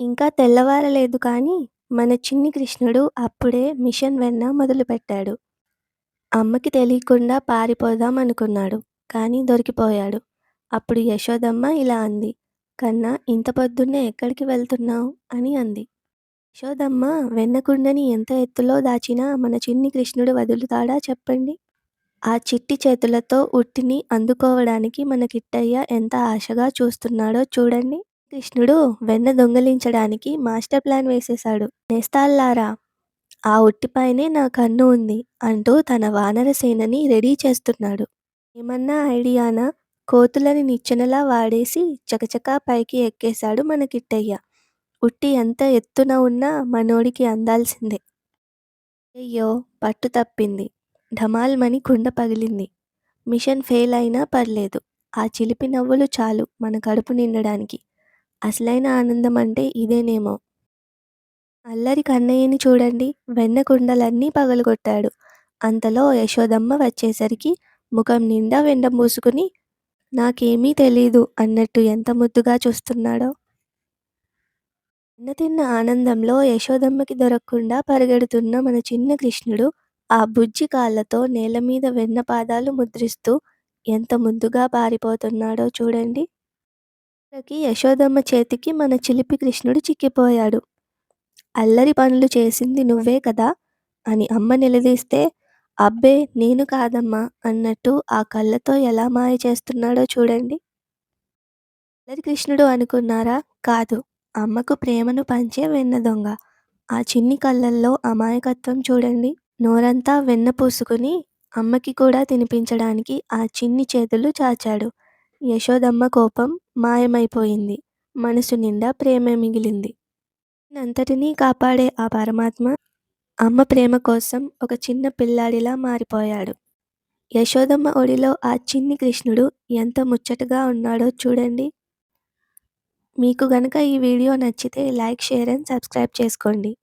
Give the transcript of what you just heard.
ఇంకా తెల్లవారలేదు కానీ, మన చిన్ని కృష్ణుడు అప్పుడే మిషన్ వెన్న మొదలుపెట్టాడు. అమ్మకి తెలియకుండా పారిపోదాం అనుకున్నాడు. కానీ దొరికిపోయాడు. అప్పుడు యశోదమ్మ ఇలా అంది. కన్నా ఇంత పొద్దున్నే ఎక్కడికి వెళ్తున్నావు? అని అంది. యశోదమ్మ వెన్నకుండని ఎంత ఎత్తులో దాచినా మన చిన్ని కృష్ణుడు వదులుతాడా చెప్పండి? ఆ చిట్టి చేతులతో ఉట్టిని అందుకోవడానికి మన కిట్టయ్య ఎంత ఆశగా చూస్తున్నాడో చూడండి. కృష్ణుడు వెన్న దొంగిలించడానికి మాస్టర్ ప్లాన్ వేసేశాడు. నేస్తాల్లారా! ఆ ఉట్టిపైనే నా కన్ను ఉంది అంటూ తన వానర సేనని రెడీ చేస్తున్నాడు. ఏమన్నా ఐడియానా? కోతులని నిచ్చెనలా వాడేసి చకచకా పైకి ఎక్కేశాడు మన కిట్టయ్య. ఉట్టి ఎంత ఎత్తున ఉన్నా మనోడికి అందాల్సిందే. అయ్యో పట్టు తప్పింది. ఢమాల్మని కుండ పగిలింది. మిషన్ ఫెయిల్ అయినా పర్లేదు. ఆ చిలిపి నవ్వులు చాలు మన కడుపు నిండడానికి. అసలైన ఆనందం అంటే ఇదేనేమో! అల్లరి కన్నయ్యని చూడండి. వెన్న కుండలన్నీ పగలగొట్టాడు. అంతలో యశోదమ్మ వచ్చేసరికి ముఖం నిండా వెండ మూసుకుని నాకేమీ తెలీదు అన్నట్టు ఎంత ముద్దుగా చూస్తున్నాడో! వెన్న తిన్న ఆనందంలో యశోదమ్మకి దొరక్కుండా పరిగెడుతున్న మన చిన్న కృష్ణుడు ఆ బుజ్జి కాళ్ళతో నేల మీద వెన్న పాదాలు ముద్రిస్తూ ఎంత ముద్దుగా పారిపోతున్నాడో చూడండి. చివరికి యశోదమ్మ చేతికి మన చిలిపి కృష్ణుడు చిక్కిపోయాడు. అల్లరి పనులు చేసింది నువ్వే కదా! అని అమ్మ నిలదీస్తే అబ్బే నేను కాదమ్మా అన్నట్టు ఆ కళ్ళతో ఎలా మాయ చేస్తున్నాడో చూడండి. అల్లరి కృష్ణుడు అనుకున్నారా? కాదు. అమ్మకు ప్రేమను పంచే వెన్న దొంగ. ఆ చిన్ని కళ్ళల్లో అమాయకత్వం చూడండి. నోరంతా వెన్న పూసుకుని అమ్మకి కూడా తినిపించడానికి ఆ చిన్ని చేతులు చాచాడు. యశోదమ్మ కోపం మాయమైపోయింది. మనసు నిండా ప్రేమే మిగిలింది. అంతటినీ కాపాడే ఆ పరమాత్మ అమ్మ ప్రేమ కోసం ఒక చిన్న పిల్లాడిలా మారిపోయాడు. యశోదమ్మ ఒడిలో ఆ చిన్ని కృష్ణుడు ఎంత ముచ్చటగా ఉన్నాడో చూడండి. మీకు గనక ఈ వీడియో నచ్చితే లైక్, షేర్ అండ్ సబ్స్క్రైబ్ చేసుకోండి.